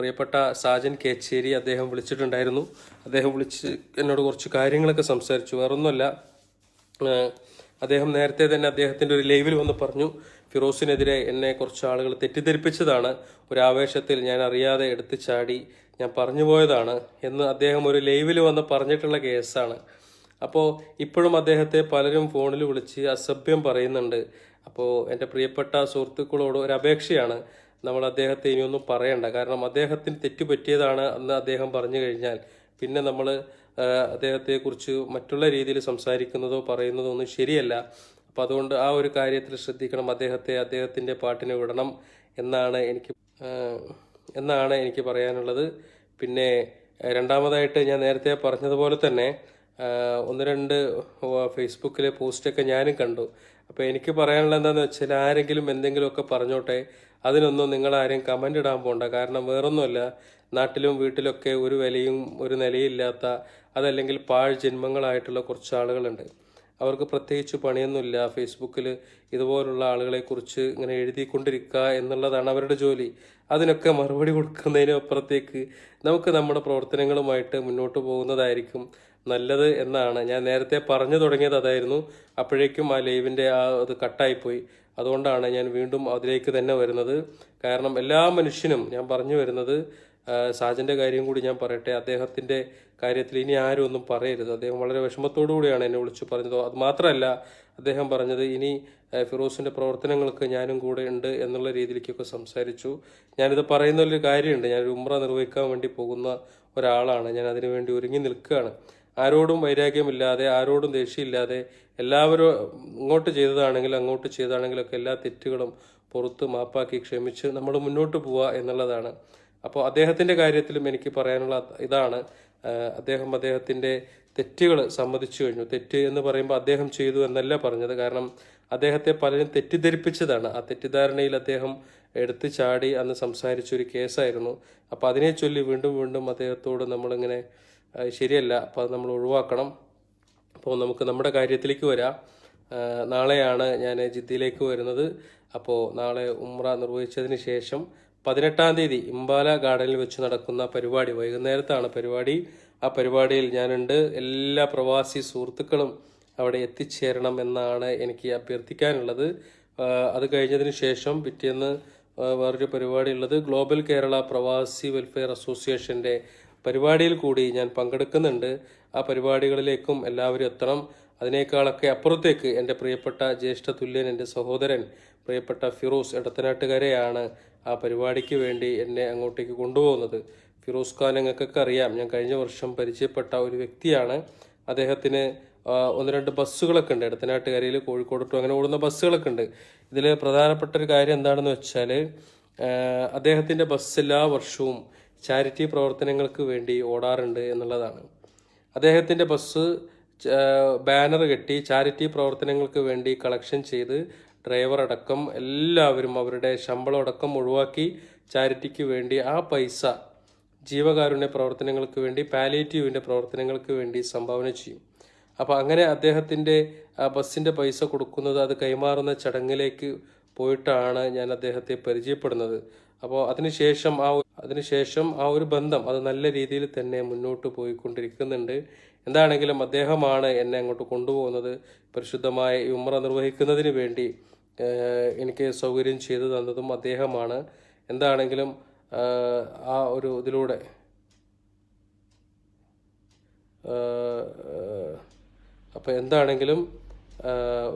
പ്രിയപ്പെട്ട സാജൻ കേച്ചേരി അദ്ദേഹം വിളിച്ചിട്ടുണ്ടായിരുന്നു. അദ്ദേഹം വിളിച്ച് എന്നോട് കുറച്ച് കാര്യങ്ങളൊക്കെ സംസാരിച്ചു. വേറൊന്നുമല്ല അദ്ദേഹം നേരത്തെ തന്നെ അദ്ദേഹത്തിന്റെ ഒരു ലൈവിൽ വന്ന് പറഞ്ഞു ഫിറോസിനെതിരെ എന്നെ കുറച്ച് ആളുകൾ തെറ്റിദ്ധരിപ്പിച്ചതാണ്. ഒരു ആവേശത്തിൽ ഞാൻ അറിയാതെ എടുത്തു ചാടി ഞാൻ പറഞ്ഞു പോയതാണ് എന്ന് അദ്ദേഹം ഒരു ലൈവിൽ വന്ന് പറഞ്ഞിട്ടുള്ള കേസാണ്. അപ്പോൾ ഇപ്പോഴും അദ്ദേഹത്തെ പലരും ഫോണിൽ വിളിച്ച് അസഭ്യം പറയുന്നുണ്ട്. അപ്പോൾ എന്റെ പ്രിയപ്പെട്ട സുഹൃത്തുക്കളോട് ഒരു അപേക്ഷയാണ്. നമ്മൾ അദ്ദേഹത്തെ ഇനിയൊന്നും പറയണ്ട. കാരണം അദ്ദേഹത്തിന് തെറ്റുപറ്റിയതാണ് എന്ന് അദ്ദേഹം പറഞ്ഞു കഴിഞ്ഞാൽ. പിന്നെ നമ്മൾ അദ്ദേഹത്തെക്കുറിച്ച് മറ്റുള്ള രീതിയിൽ സംസാരിക്കുന്നതോ പറയുന്നതോ ഒന്നും ശരിയല്ല. അപ്പോൾ അതുകൊണ്ട് ആ ഒരു കാര്യത്തിൽ ശ്രദ്ധിക്കണം. അദ്ദേഹത്തെ അദ്ദേഹത്തിന്റെ പാട്ടിനെ വിടണം എന്നാണ് എനിക്ക് എന്നാണ് എനിക്ക് പറയാനുള്ളത്. പിന്നെ രണ്ടാമതായിട്ട് ഞാൻ നേരത്തെ പറഞ്ഞതുപോലെ തന്നെ ഒന്ന് രണ്ട് ഫേസ്ബുക്കിലെ പോസ്റ്റൊക്കെ ഞാനും കണ്ടു. അപ്പോൾ എനിക്ക് പറയാനുള്ള എന്താണെന്ന് വെച്ചാൽ ആരെങ്കിലും എന്തെങ്കിലുമൊക്കെ പറഞ്ഞോട്ടെ അതിനൊന്നും നിങ്ങൾ ആരും കമന്റ് ഇടാൻ പോണ്ട. കാരണം വേറൊന്നുമല്ല നാട്ടിലും വീട്ടിലൊക്കെ ഒരു വിലയും ഒരു നിലയില്ലാത്ത അതല്ലെങ്കിൽ പാഴ് ജന്മങ്ങളായിട്ടുള്ള കുറച്ച് ആളുകളുണ്ട്. അവർക്ക് പ്രത്യേകിച്ച് പണിയൊന്നുമില്ല. ഫേസ്ബുക്കിൽ ഇതുപോലുള്ള ആളുകളെക്കുറിച്ച് ഇങ്ങനെ എഴുതിക്കൊണ്ടിരിക്കുക എന്നുള്ളതാണ് അവരുടെ ജോലി. അതിനൊക്കെ മറുപടി കൊടുക്കുന്നതിനപ്പുറത്തേക്ക് നമുക്ക് നമ്മുടെ പ്രവർത്തനങ്ങളുമായിട്ട് മുന്നോട്ട് പോകുന്നതായിരിക്കും നല്ലത് എന്നാണ്. ഞാൻ നേരത്തെ പറഞ്ഞു തുടങ്ങിയത് അതായിരുന്നു. അപ്പോഴേക്കും ആ ലൈവിന്റെ ആ അത് കട്ടായിപ്പോയി. അതുകൊണ്ടാണ് ഞാൻ വീണ്ടും അതിലേക്ക് തന്നെ വരുന്നത്. കാരണം എല്ലാ മനുഷ്യനും ഞാൻ പറഞ്ഞു വരുന്നത് സാജന്റെ കാര്യം കൂടി ഞാൻ പറയട്ടെ. അദ്ദേഹത്തിന്റെ കാര്യത്തിൽ ഇനി ആരും ഒന്നും പറയരുത്. അദ്ദേഹം വളരെ വിഷമത്തോടു കൂടിയാണ് എന്നെ വിളിച്ചു പറഞ്ഞത്. അത് മാത്രമല്ല അദ്ദേഹം പറഞ്ഞത് ഇനി ഫിറോസിന്റെ പ്രവർത്തനങ്ങൾക്ക് ഞാനും കൂടെ ഉണ്ട് എന്നുള്ള രീതിയിലേക്കൊക്കെ സംസാരിച്ചു. ഞാനിത് പറയുന്ന ഒരു കാര്യമുണ്ട്. ഞാനൊരു ഉമ്ര നിർവഹിക്കാൻ വേണ്ടി പോകുന്ന ഒരാളാണ്. ഞാൻ അതിനുവേണ്ടി ഒരുങ്ങി നിൽക്കുകയാണ്. ആരോടും വൈരാഗ്യമില്ലാതെ ആരോടും ദേഷ്യമില്ലാതെ എല്ലാവരും ഇങ്ങോട്ട് ചെയ്തതാണെങ്കിലും അങ്ങോട്ട് ചെയ്തതാണെങ്കിലും ഒക്കെ എല്ലാ തെറ്റുകളും പുറത്ത് മാപ്പാക്കി ക്ഷമിച്ച് നമ്മൾ മുന്നോട്ട് പോവുക എന്നുള്ളതാണ്. അപ്പോൾ അദ്ദേഹത്തിന്റെ കാര്യത്തിലും എനിക്ക് പറയാനുള്ള ഇതാണ്. അദ്ദേഹം അദ്ദേഹത്തിന്റെ തെറ്റുകൾ സമ്മതിച്ചു കഴിഞ്ഞു. തെറ്റ് എന്ന് പറയുമ്പോൾ അദ്ദേഹം ചെയ്തു എന്നല്ല പറഞ്ഞത്. കാരണം അദ്ദേഹത്തെ പലരും തെറ്റിദ്ധരിപ്പിച്ചതാണ്. ആ തെറ്റിദ്ധാരണയിൽ അദ്ദേഹം എടുത്തു ചാടി അന്ന് സംസാരിച്ചൊരു കേസായിരുന്നു. അപ്പോൾ അതിനെ ചൊല്ലി വീണ്ടും വീണ്ടും അദ്ദേഹത്തോട് നമ്മളിങ്ങനെ ആ, ശരിയല്ല. അപ്പോൾ അത് നമ്മൾ ഒഴിവാക്കണം. അപ്പോൾ നമുക്ക് നമ്മുടെ കാര്യത്തിലേക്ക് വരാം. നാളെയാണ് ഞാൻ ജിദ്ദയിലേക്ക് വരുന്നത്. അപ്പോൾ നാളെ ഉമ്ര നിർവഹിച്ചതിന് ശേഷം പതിനെട്ടാം തീയതി ഇംബാല ഗാർഡനിൽ വെച്ച് നടക്കുന്ന പരിപാടി വൈകുന്നേരത്താണ് പരിപാടി. ആ പരിപാടിയിൽ ഞാനുണ്ട്. എല്ലാ പ്രവാസി സുഹൃത്തുക്കളും അവിടെ എത്തിച്ചേരണം എന്നാണ് എനിക്ക് അഭ്യർത്ഥിക്കാനുള്ളത്. അത് കഴിഞ്ഞതിന് ശേഷം പിറ്റേന്ന് വേറൊരു പരിപാടി ഉള്ളത് ഗ്ലോബൽ കേരള പ്രവാസി വെൽഫെയർ അസോസിയേഷന്റെ പരിപാടിയിൽ കൂടി ഞാൻ പങ്കെടുക്കുന്നുണ്ട്. ആ പരിപാടികളിലേക്കും എല്ലാവരും എത്തണം. അതിനേക്കാളൊക്കെ അപ്പുറത്തേക്ക് എന്റെ പ്രിയപ്പെട്ട ജ്യേഷ്ഠ തുല്യൻ എന്റെ സഹോദരൻ പ്രിയപ്പെട്ട ഫിറോസ് ഇടത്തനാട്ടുകാരെയാണ് ആ പരിപാടിക്ക് വേണ്ടി എന്നെ അങ്ങോട്ടേക്ക് കൊണ്ടുപോകുന്നത്. ഫിറോസ് ഖാൻ നിങ്ങൾക്കൊക്കെ അറിയാം ഞാൻ കഴിഞ്ഞ വർഷം പരിചയപ്പെട്ട ഒരു വ്യക്തിയാണ്. അദ്ദേഹത്തിന് ഒന്ന് രണ്ട് ബസ്സുകളൊക്കെ ഉണ്ട്. ഇടത്തനാട്ടുകാരിയിൽ കോഴിക്കോട് ടു അങ്ങനെ ഓടുന്ന ബസ്സുകളൊക്കെ ഉണ്ട്. ഇതിൽ പ്രധാനപ്പെട്ട ഒരു കാര്യം എന്താണെന്ന് വെച്ചാൽ അദ്ദേഹത്തിന്റെ ബസ് എല്ലാ വർഷവും ചാരിറ്റി പ്രവർത്തനങ്ങൾക്ക് വേണ്ടി ഓടാറുണ്ട് എന്നുള്ളതാണ്. അദ്ദേഹത്തിന്റെ ബസ് ബാനർ കെട്ടി ചാരിറ്റി പ്രവർത്തനങ്ങൾക്ക് വേണ്ടി കളക്ഷൻ ചെയ്ത് ഡ്രൈവർ അടക്കം എല്ലാവരും അവരുടെ ശമ്പളം അടക്കം ഒഴിവാക്കി ചാരിറ്റിക്ക് വേണ്ടി ആ പൈസ ജീവകാരുണ്യ പ്രവർത്തനങ്ങൾക്ക് വേണ്ടി പാലിയേറ്റീവിന്റെ പ്രവർത്തനങ്ങൾക്ക് വേണ്ടി സംഭാവന ചെയ്യും. അപ്പോൾ അങ്ങനെ അദ്ദേഹത്തിന്റെ ബസ്സിന്റെ പൈസ കൊടുക്കുന്നത് അത് കൈമാറുന്ന ചടങ്ങിലേക്ക് പോയിട്ടാണ് ഞാൻ അദ്ദേഹത്തെ പരിചയപ്പെടുന്നത്. അപ്പോൾ അതിനുശേഷം ആ അതിനുശേഷം ആ ഒരു ബന്ധം അത് നല്ല രീതിയിൽ തന്നെ മുന്നോട്ട് പോയിക്കൊണ്ടിരിക്കുന്നുണ്ട്. എന്താണെങ്കിലും അദ്ദേഹമാണ് എന്നെ അങ്ങോട്ട് കൊണ്ടുപോകുന്നത്. പരിശുദ്ധമായ ഉമ്ര നിർവഹിക്കുന്നതിന് വേണ്ടി എനിക്ക് സൗകര്യം ചെയ്തു തന്നതും അദ്ദേഹമാണ്. എന്താണെങ്കിലും ആ ഒരു ഇതിലൂടെ അപ്പോൾ എന്താണെങ്കിലും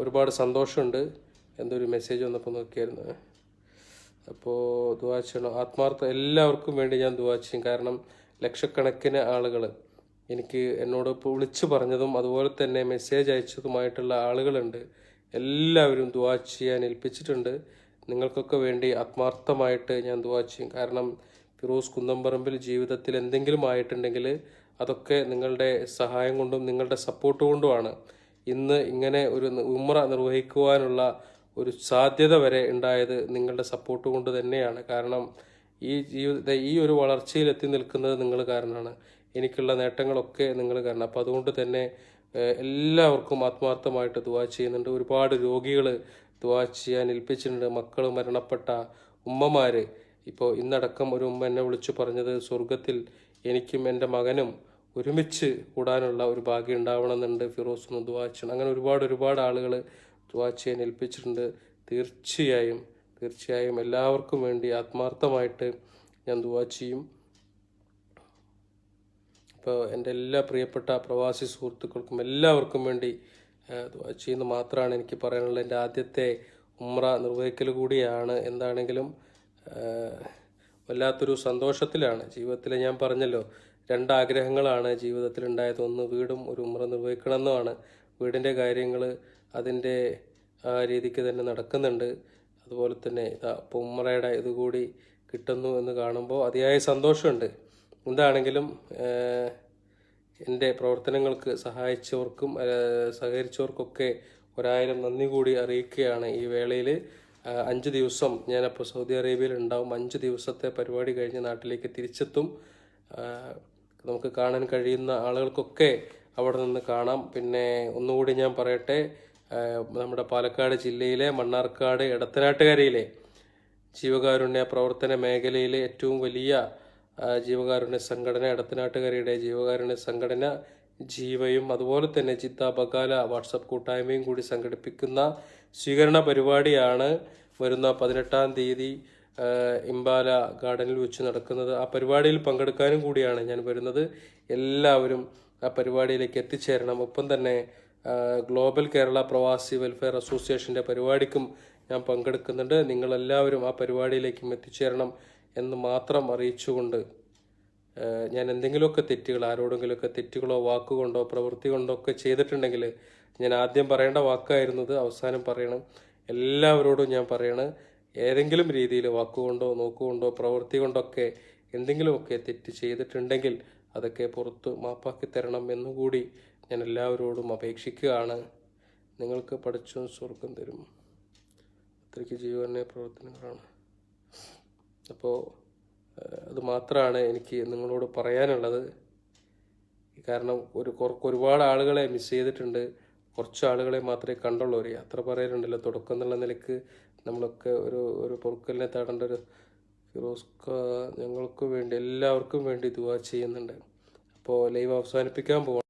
ഒരുപാട് സന്തോഷമുണ്ട്. എന്തൊരു മെസ്സേജ് വന്നപ്പോൾ നോക്കിയായിരുന്നു. അപ്പോൾ ദുവാ ചെയ്യണം. ആത്മാർത്ഥ എല്ലാവർക്കും വേണ്ടി ഞാൻ ദുവാ ചെയ്യും. കാരണം ലക്ഷക്കണക്കിന് ആളുകൾ എനിക്ക് എന്നോട് ഇപ്പോൾ വിളിച്ചു പറഞ്ഞതും അതുപോലെ തന്നെ മെസ്സേജ് അയച്ചതുമായിട്ടുള്ള ആളുകളുണ്ട്. എല്ലാവരും ദുവാ ചെയ്യാൻ ഏൽപ്പിച്ചിട്ടുണ്ട്. നിങ്ങൾക്കൊക്കെ വേണ്ടി ആത്മാർത്ഥമായിട്ട് ഞാൻ ദുവാ ചെയ്യും. കാരണം ഫിറോസ് കുന്നംപറമ്പിൽ ജീവിതത്തിൽ എന്തെങ്കിലും ആയിട്ടുണ്ടെങ്കിൽ അതൊക്കെ നിങ്ങളുടെ സഹായം കൊണ്ടും നിങ്ങളുടെ സപ്പോർട്ട് കൊണ്ടുമാണ്. ഇന്ന് ഇങ്ങനെ ഒരു ഉമ്ര നിർവഹിക്കുവാനുള്ള ഒരു സാധ്യത വരെ ഉണ്ടായത് നിങ്ങളുടെ സപ്പോർട്ട് കൊണ്ട് തന്നെയാണ്. കാരണം ഈ ജീവിത ഈ ഒരു വളർച്ചയിൽ എത്തി നിൽക്കുന്നത് നിങ്ങൾ കാരണമാണ്. എനിക്കുള്ള നേട്ടങ്ങളൊക്കെ നിങ്ങൾ കാരണം. അപ്പോൾ അതുകൊണ്ട് തന്നെ എല്ലാവർക്കും ആത്മാർത്ഥമായിട്ട് ദുവാ ചെയ്യുന്നുണ്ട്. ഒരുപാട് രോഗികൾ ദുവാ ചെയ്യാൻ ഏൽപ്പിച്ചിട്ടുണ്ട്. മക്കൾ മരണപ്പെട്ട ഉമ്മമാർ ഇപ്പോൾ ഇന്നടക്കം ഒരു ഉമ്മ എന്നെ വിളിച്ചു പറഞ്ഞത് സ്വർഗത്തിൽ എനിക്കും എന്റെ മകനും ഒരുമിച്ച് കൂടാനുള്ള ഒരു ഭാഗ്യം ഉണ്ടാവണമെന്നുണ്ട്. ഫിറോസ് ദുവാ ചെയ്യണം. അങ്ങനെ ഒരുപാട് ഒരുപാട് ആളുകൾ ദുവാ ചെയ്യാൻ ഏൽപ്പിച്ചിട്ടുണ്ട്. തീർച്ചയായും തീർച്ചയായും എല്ലാവർക്കും വേണ്ടി ആത്മാർത്ഥമായിട്ട് ഞാൻ ദുവാ ചെയ്യും. ഇപ്പോൾ എന്റെ എല്ലാ പ്രിയപ്പെട്ട പ്രവാസി സുഹൃത്തുക്കൾക്കും എല്ലാവർക്കും വേണ്ടി ചെയ്യുന്നു മാത്രമാണ് എനിക്ക് പറയാനുള്ളത്. എന്റെ ആദ്യത്തെ ഉമ്ര നിർവഹിക്കൽ കൂടിയാണ്. എന്താണെങ്കിലും വല്ലാത്തൊരു സന്തോഷത്തിലാണ്. ജീവിതത്തിൽ ഞാൻ പറഞ്ഞല്ലോ രണ്ടാഗ്രഹങ്ങളാണ് ജീവിതത്തിൽ ഉണ്ടായത് ഒന്ന് വീടും ഒരു ഉമ്ര നിർവഹിക്കണമെന്നുമാണ്. വീടിന്റെ കാര്യങ്ങൾ അതിന്റെ രീതിക്ക് തന്നെ നടക്കുന്നുണ്ട്. അതുപോലെ തന്നെ ഇതാ പൊമ്മറയുടെ ഇതുകൂടി കിട്ടുന്നു എന്ന് കാണുമ്പോൾ അതിയായ സന്തോഷമുണ്ട്. എന്താണെങ്കിലും എന്റെ പ്രവർത്തനങ്ങൾക്ക് സഹായിച്ചവർക്കും സഹകരിച്ചവർക്കൊക്കെ ഒരായിരം നന്ദി കൂടി അറിയിക്കുകയാണ് ഈ വേളയിൽ. അഞ്ച് ദിവസം ഞാനപ്പോൾ സൗദി അറേബ്യയിൽ ഉണ്ടാവും. അഞ്ച് ദിവസത്തെ പരിപാടി കഴിഞ്ഞ് നാട്ടിലേക്ക് തിരിച്ചെത്തും. നമുക്ക് കാണാൻ കഴിയുന്ന ആളുകൾക്കൊക്കെ അവിടെ നിന്ന് കാണാം. പിന്നെ ഒന്നുകൂടി ഞാൻ പറയട്ടെ നമ്മുടെ പാലക്കാട് ജില്ലയിലെ മണ്ണാർക്കാട് എടത്തനാട്ടുകരയിലെ ജീവകാരുണ്യ പ്രവർത്തന മേഖലയിലെ ഏറ്റവും വലിയ ജീവകാരുണ്യ സംഘടന എടത്തനാട്ടുകരയുടെ ജീവകാരുണ്യ സംഘടന ജീവയും അതുപോലെ തന്നെ ചിത്ത ബകാല വാട്സപ്പ് കൂട്ടായ്മയും കൂടി സംഘടിപ്പിക്കുന്ന സ്വീകരണ പരിപാടിയാണ് വരുന്ന പതിനെട്ടാം തീയതി ഇംബാല ഗാർഡനിൽ വെച്ച് നടക്കുന്നത്. ആ പരിപാടിയിൽ പങ്കെടുക്കാനും കൂടിയാണ് ഞാൻ വരുന്നത്. എല്ലാവരും ആ പരിപാടിയിലേക്ക് എത്തിച്ചേരണം. ഒപ്പം തന്നെ ഗ്ലോബൽ കേരള പ്രവാസി വെൽഫെയർ അസോസിയേഷന്റെ പരിപാടിക്കും ഞാൻ പങ്കെടുക്കുന്നുണ്ട്. നിങ്ങളെല്ലാവരും ആ പരിപാടിയിലേക്കും എത്തിച്ചേരണം എന്ന് മാത്രം അറിയിച്ചുകൊണ്ട് ഞാൻ എന്തെങ്കിലുമൊക്കെ തെറ്റുകൾ ആരോടെങ്കിലുമൊക്കെ തെറ്റുകളോ വാക്കുകൊണ്ടോ പ്രവൃത്തി കൊണ്ടോ ഒക്കെ ചെയ്തിട്ടുണ്ടെങ്കിൽ ഞാൻ ആദ്യം പറയേണ്ട വാക്കായിരുന്നത് അവസാനം പറയണം. എല്ലാവരോടും ഞാൻ പറയണം ഏതെങ്കിലും രീതിയിൽ വാക്കുകൊണ്ടോ നോക്കുകൊണ്ടോ പ്രവൃത്തി കൊണ്ടൊക്കെ എന്തെങ്കിലുമൊക്കെ തെറ്റ് ചെയ്തിട്ടുണ്ടെങ്കിൽ അതൊക്കെ പുറത്ത് മാപ്പാക്കി തരണം എന്നുകൂടി ഞാൻ എല്ലാവരോടും അപേക്ഷിക്കുകയാണ്. നിങ്ങൾക്ക് പഠിച്ചു സ്വർഗം തരും. അത്രയ്ക്ക് ജീവനെ പ്രവർത്തനങ്ങളാണ്. അപ്പോൾ അത് മാത്രമാണ് എനിക്ക് നിങ്ങളോട് പറയാനുള്ളത്. കാരണം ഒരു ഒരുപാട് ആളുകളെ മിസ് ചെയ്തിട്ടുണ്ട്. കുറച്ച് ആളുകളെ മാത്രമേ കണ്ടുള്ളൂ ഒരു യാത്ര പറയാറുണ്ടല്ലോ തുടക്കം എന്നുള്ള നിലയ്ക്ക് നമ്മളൊക്കെ ഒരു ഒരു പൊറുക്കലിനെ തേടേണ്ട ഒരു ഫിറോസ്ക ഞങ്ങൾക്ക് വേണ്ടി എല്ലാവർക്കും വേണ്ടി ദുവാ ചെയ്യുന്നുണ്ട്. അപ്പോൾ ലൈവ് അവസാനിപ്പിക്കാൻ പോകണം